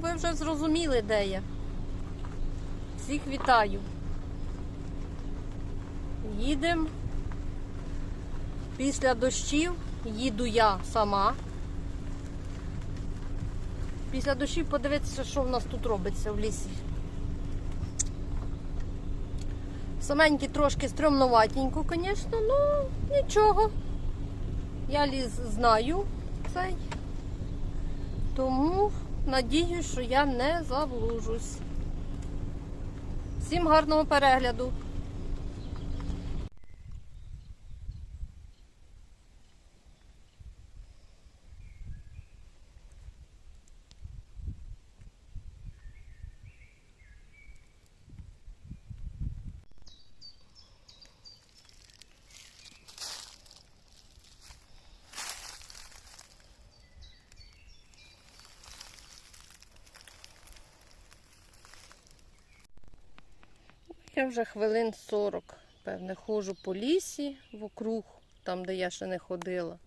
Ви вже зрозуміли, де я. Всіх вітаю. Їдемо. Після дощів їду я сама. Після дощів подивитися, що в нас тут робиться в лісі. Саменькі трошки стрьомноватенько, звісно, ну нічого. Я ліс знаю цей. Тому надіюсь, що я не заблужусь. Всім гарного перегляду. Я вже хвилин 40, певне, ходжу по лісі вокруг, там, де я ще не ходила.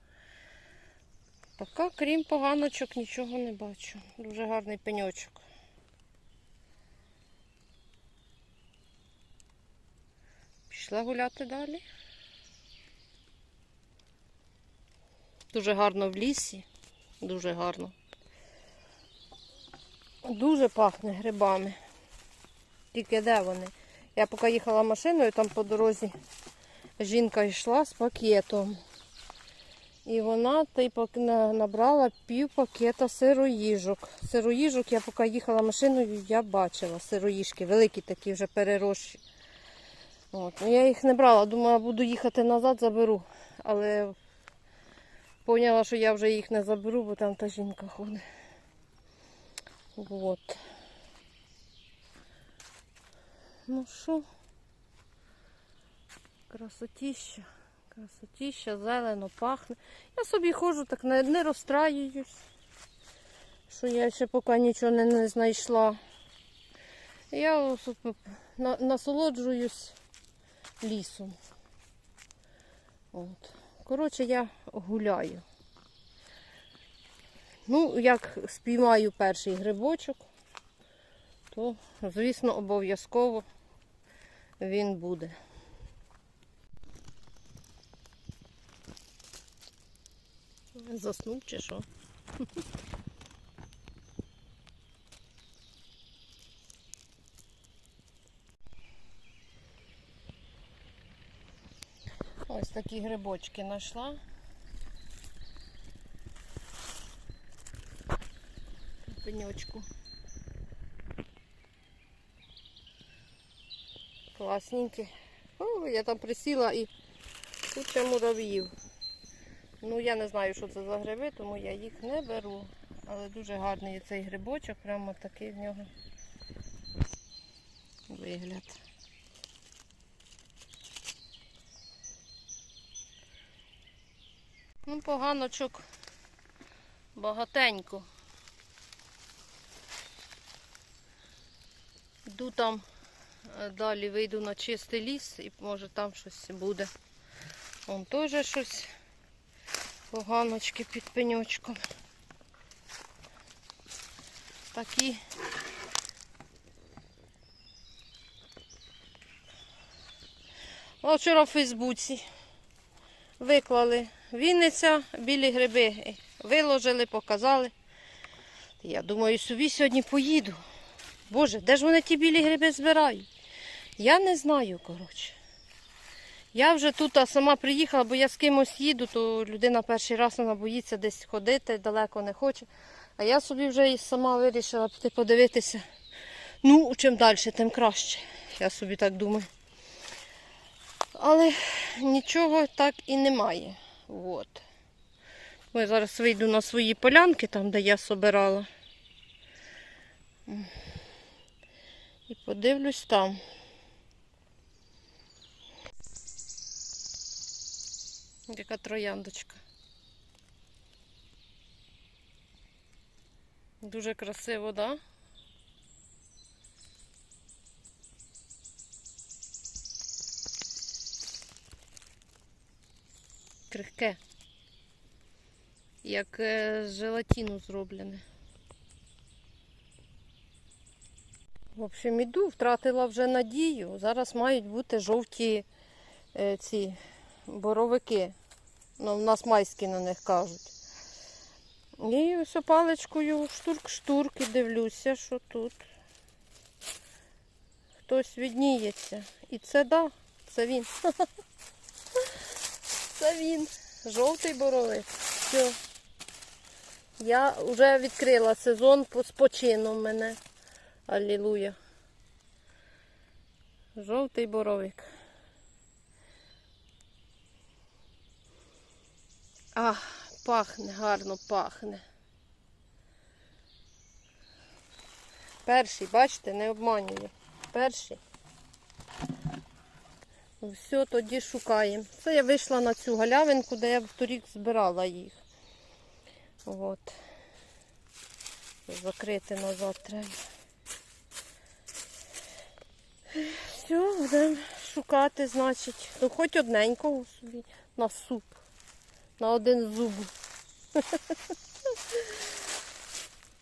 Поки, крім поганочок, нічого не бачу. Дуже гарний пеньочок. Пішла гуляти далі. Дуже гарно в лісі. Дуже гарно. Дуже пахне грибами. Тільки де вони? Я поки їхала машиною, там по дорозі жінка йшла з пакетом. І вона на- набрала пів пакета сироїжок. Сироїжок я поки їхала машиною, я бачила сироїжки, великі такі вже перерощі. От. Ну, я їх не брала, думала, буду їхати назад, заберу. Але поняла, що я вже їх не заберу, бо там та жінка ходить. От. Ну що? Красотіща. Красотіща, зелено пахне. Я собі ходжу, так не, не розстраююсь, що я ще поки нічого не, не знайшла. Я насолоджуюсь лісом. От. Коротше, я гуляю. Ну, як спіймаю перший грибочок, то, звісно, обов'язково він буде. Заснув чи що? Ось такі грибочки знайшла. На Пеньочку. Класненькі. О, я там присіла і куча мурав'їв. Ну, я не знаю, що це за гриби, тому я їх не беру. Але дуже гарний цей грибочок, прямо такий в нього вигляд. Ну, поганочок багатенько. Йду там далі вийду на чистий ліс і може там щось буде. Вон теж щось поганочки під пеньочком. Такі. О, вчора в Фейсбуці виклали Вінниця, білі гриби. Виложили, показали. Я думаю, собі сьогодні поїду. Боже, де ж вони ті білі гриби збирають? Я не знаю, коротше. Я вже тут сама приїхала, бо я з кимось їду, то людина перший раз вона боїться десь ходити, далеко не хоче. А я собі вже і сама вирішила піти подивитися. Ну, чим далі, тим краще. Я собі так думаю. Але нічого так і немає. От. Я зараз вийду на свої полянки, там, де я собирала. І подивлюсь там. Яка трояндочка. Дуже красиво, да? Крихке. Як е, желатину зроблене. В общем, іду, втратила вже надію. Зараз мають бути жовті е, ці боровики. Ну, в нас майські на них кажуть. І ось паличкою штурк-штурк і дивлюся, що тут хтось відніється. І це да, це він. Це він. Жовтий боровик. Все. Я вже відкрила сезон почином мене. Алілуя. Жовтий боровик. А, пахне, гарно пахне. Перший, бачите, не обманюю. Перший. Все, тоді шукаємо. Це я вийшла на цю галявинку, де я торік збирала їх. От. Закрити назад треба. Все, будемо шукати, значить. Ну, хоч одненького собі на суп. На один зуб.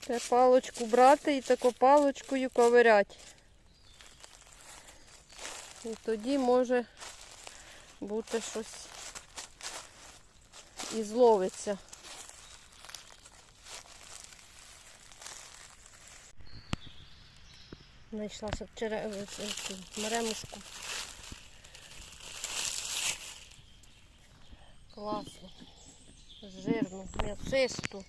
Те палочку брати і таку палочкою ковирять. І тоді може бути щось і зловиться. Знайшла щоб чере... е, е, цю меремушку. Класно. Жирну, м'ясисту.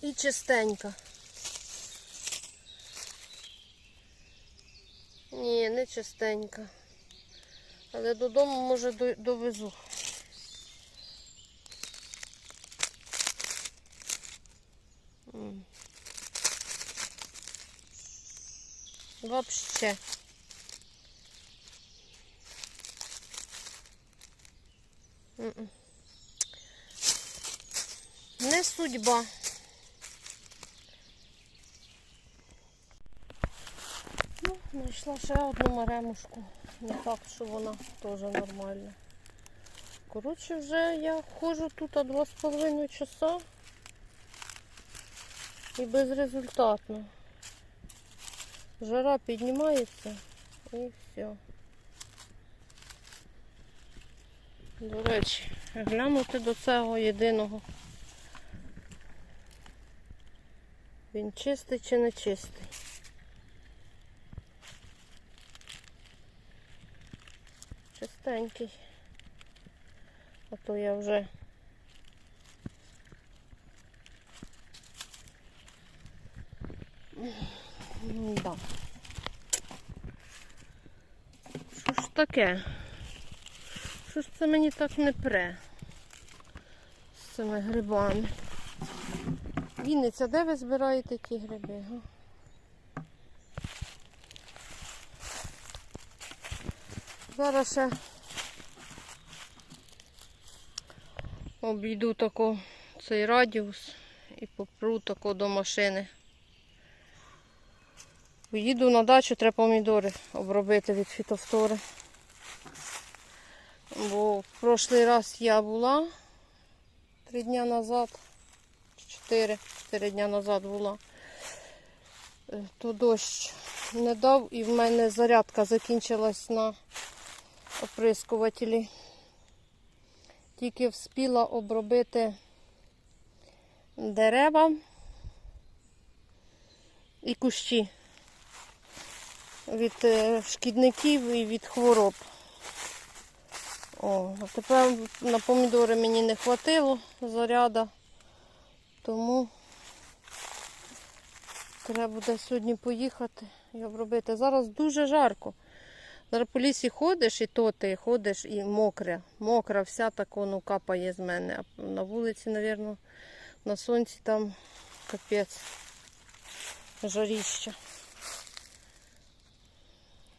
І чистенька. Ні, не чистенька. Але додому може довезу. Вообще. Не судьба. Ну, знайшла ще одну маремушку. Не факт, що вона теж нормальна. Коротше, вже я ходжу тут а два з половиною часа і безрезультатно. Жара піднімається і все. До речі, глянути до цього єдиного. Він чистий чи не чистий. Чистенький. А то я вже да. Що ж таке? Це мені так не пре з цими грибами? Вінниця, де ви збираєте ті гриби? Зараз ще обійду тако цей радіус і попру тако до машини. Поїду на дачу, треба помідори обробити від фітофтори. Бо в прошлий раз я була три дня назад, чотири, чотири дня назад була, Е, то дощ не дав і в мене зарядка закінчилась на оприскувателі. Тільки вспіла обробити дерева і кущі від е, шкідників і від хвороб. О, а тепер на помідори мені не хватило заряда, тому треба буде сьогодні поїхати і обробити. Зараз дуже жарко. Зараз по лісі ходиш і то ти ходиш і мокре. Мокра вся так ну, капає з мене. А на вулиці, мабуть, на сонці там капець. Жаріще.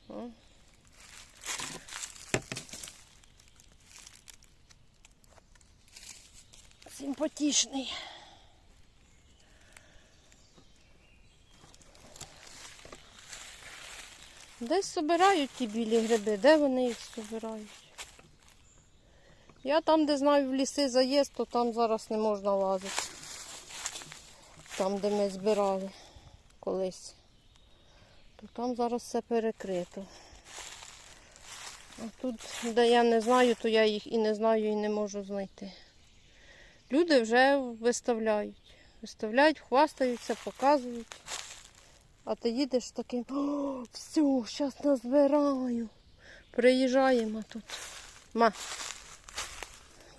О. Симпатичний. Десь собирають ті білі гриби, де вони їх собирають? Я там, де знаю в ліси заїзд, то там зараз не можна лазити. там, де ми збирали колись. То там зараз все перекрито. А тут, де я не знаю, то я їх і не знаю, і не можу знайти. Люди вже виставляють. Виставляють, хвастаються, показують. А ти їдеш таким, все, зараз назбираю. Приїжджаємо тут. Ма.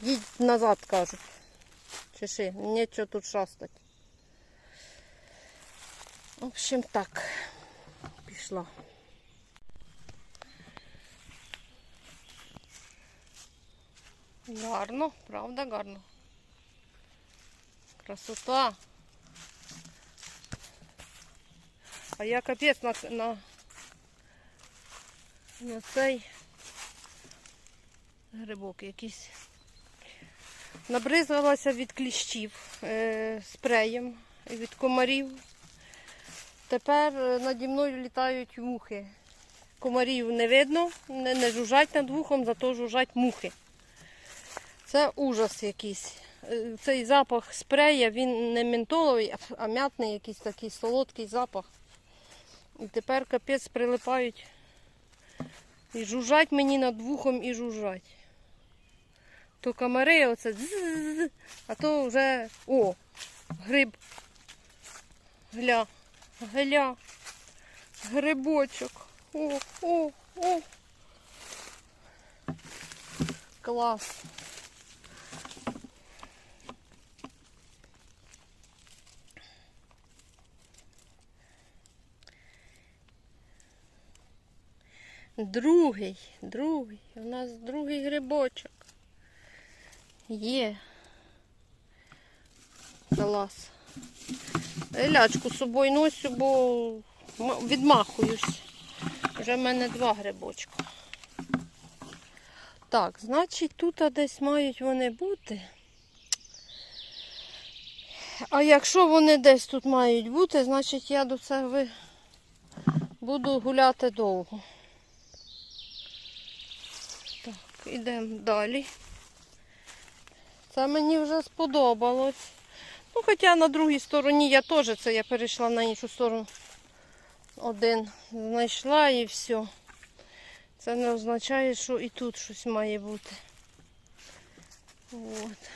Їдь назад, кажуть. Чеши, нічого тут шастать. В общем, так. Пішла. Гарно, правда, гарно. Красота. А я капець на, на, на цей грибок якийсь. Набризгалася від кліщів е, спреєм від комарів. Тепер е, наді мною літають мухи. Комарів не видно, не, не жужжать над вухом, зато жужжать мухи. Це ужас якийсь. Е, Цей запах спрея, він не ментоловий, а- м'ятний якийсь такий солодкий запах. І тепер капець прилипають. І жужжать мені над вухом і жужжать. То комари оце а то вже о, гриб. Гля, гля, грибочок. О, о, о. Клас. Другий, другий. У нас другий грибочок. Є. Клас. Лячку з собою носю, бо відмахуюсь. Вже в мене два грибочка. Так, значить, тут десь мають вони бути. А якщо вони десь тут мають бути, значить я до цього буду гуляти довго. Так, ідемо далі. Це мені вже сподобалось. Ну, хоча на другій стороні я теж це я перейшла на іншу сторону. Один знайшла і все. Це не означає, що і тут щось має бути. От.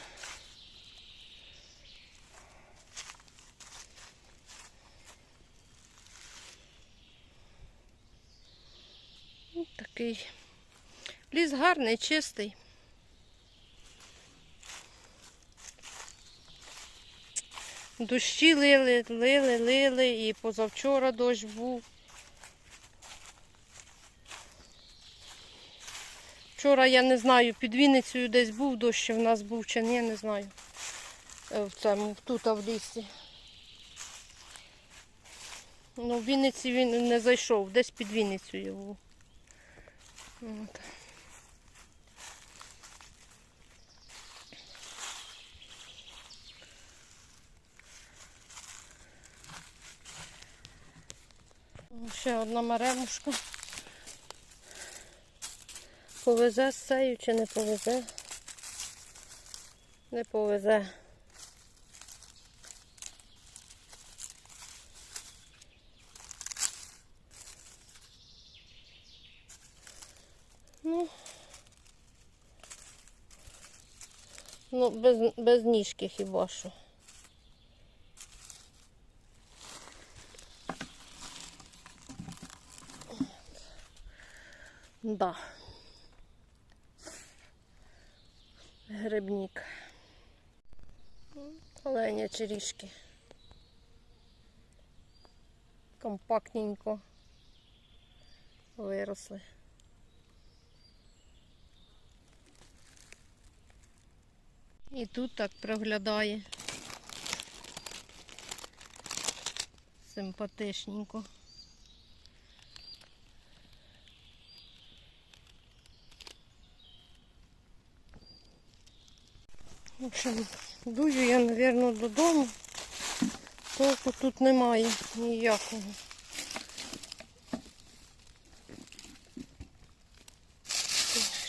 Ось такий. Ліс гарний, чистий. Дощі лили, лили, лили, і позавчора дощ був. Вчора я не знаю, під Вінницею десь був дощ, в нас був чи ні, не знаю. Е, В цьому, тут, в лісі. Ну, в Вінниці він не зайшов, десь під Вінницею був. От. Ще одна маремушка. Повезе з цею чи не повезе? Не повезе. Ну, ну без, без ніжки хіба що. Да. Грибник. Оленя черішки. Компактненько виросли. І тут так проглядає. Симпатичненько. В общем, дую я, мабуть, додому. Толку тут немає ніякого.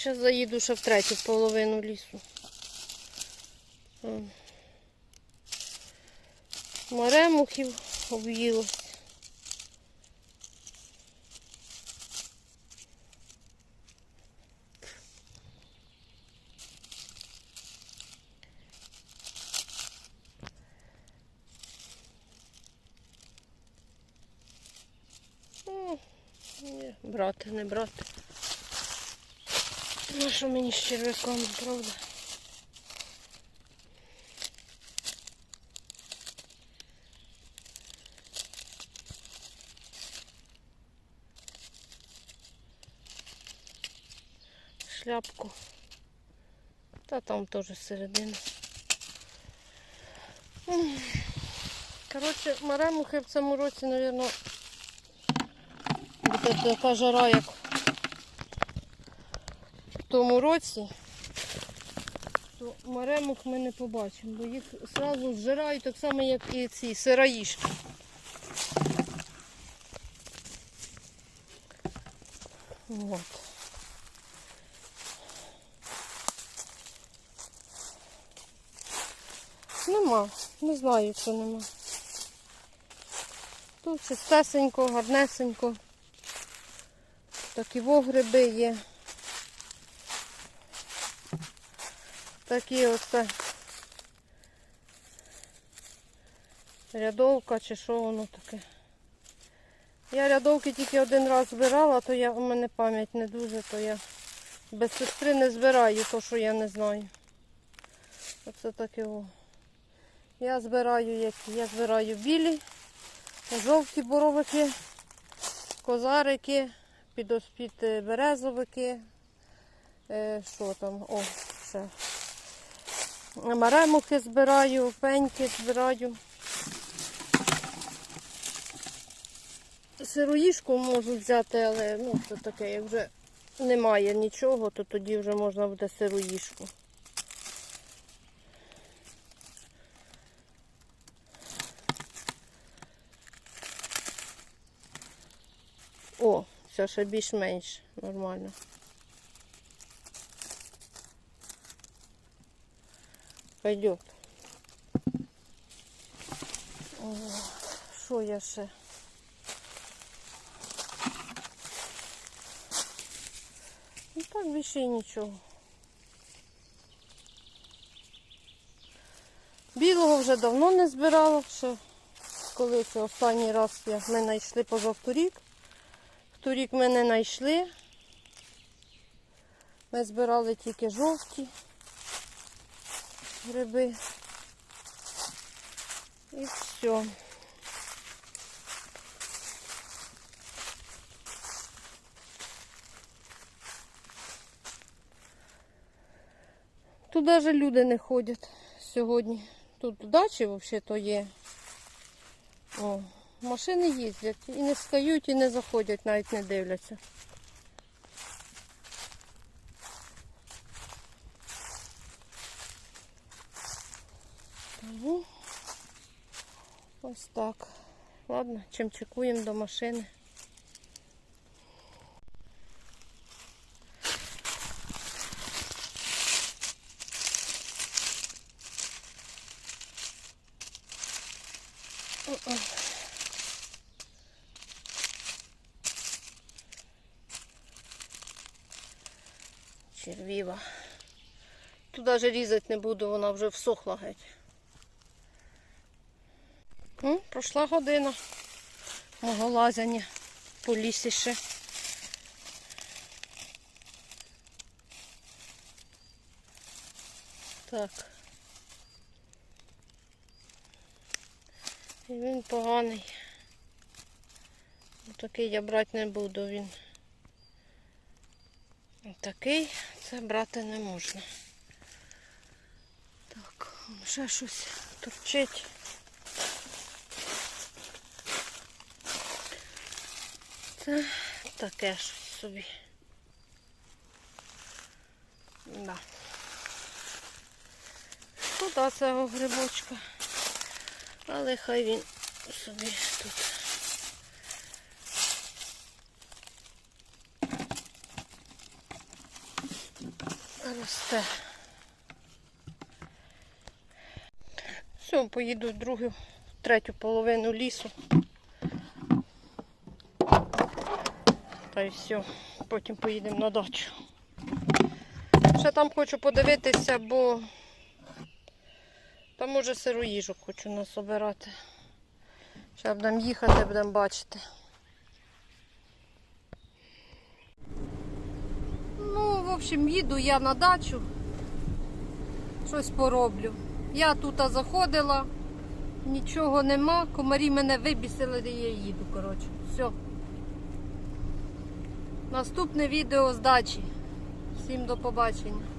Зараз заїду ще в третю половину лісу. Маремухів об'їлось. М, Ні, брати, не брати. Ну що мені з червяком, правда? Шляпку. Та там теж середина. Коротше, маремухи в цьому році, мабуть, буде така жара, як в тому році, то маремух ми не побачимо, бо їх одразу зжирають так само, як і ці сираїшки. Вот. Нема, не знаю, що нема. Тут чистесенько, гарнесенько. Такі вогриби є. Такі оце рядовка чи що воно таке. Я рядовки тільки один раз збирала, то я, у мене пам'ять не дуже, то я без сестри не збираю, то що я не знаю. Оце таке о. Я збираю які? Я збираю білі, жовті боровики, козарики, підоспід березовики. Е, що там? О, все. Маремухи збираю, пеньки збираю. Сироїшку можу взяти, але ну, це таке, як вже немає нічого, то тоді вже можна буде сироїшку. Це ще більш-менш нормально. Пойдет. Що я ще? Ну так більше нічого. Білого вже давно не збирала, ще коли це останній раз ми знайшли позавторік. Торік ми не знайшли. Ми збирали тільки жовті гриби. І все. Тут навіть люди не ходять сьогодні. Тут дачі взагалі-то є. О, машини їздять і не встають, і не заходять, навіть не дивляться. Тому ось так. Ладно, чим чекуємо до машини. Червіва. Тут навіть різати не буду, вона вже всохла геть. Ну, пройшла година мого лазяння по лісі ще. Так. І він поганий. Такий я брати не буду, він. Такий це брати не можна. Так, ще щось торчить. Це таке щось собі. Да. Куда цього грибочка? Але хай він собі тут. Росте. Все, поїду в другу третю половину лісу. Та й все. Потім поїдемо на дачу. Ще там хочу подивитися, бо там може сиру їжу хочу насобирати. Ще будемо їхати, будемо бачити. Ну, в общем, їду я на дачу. Щось пороблю. Я тут заходила, нічого нема, комарі мене вибісили, де я їду, коротше. Все. Наступне відео з дачі. Всім до побачення.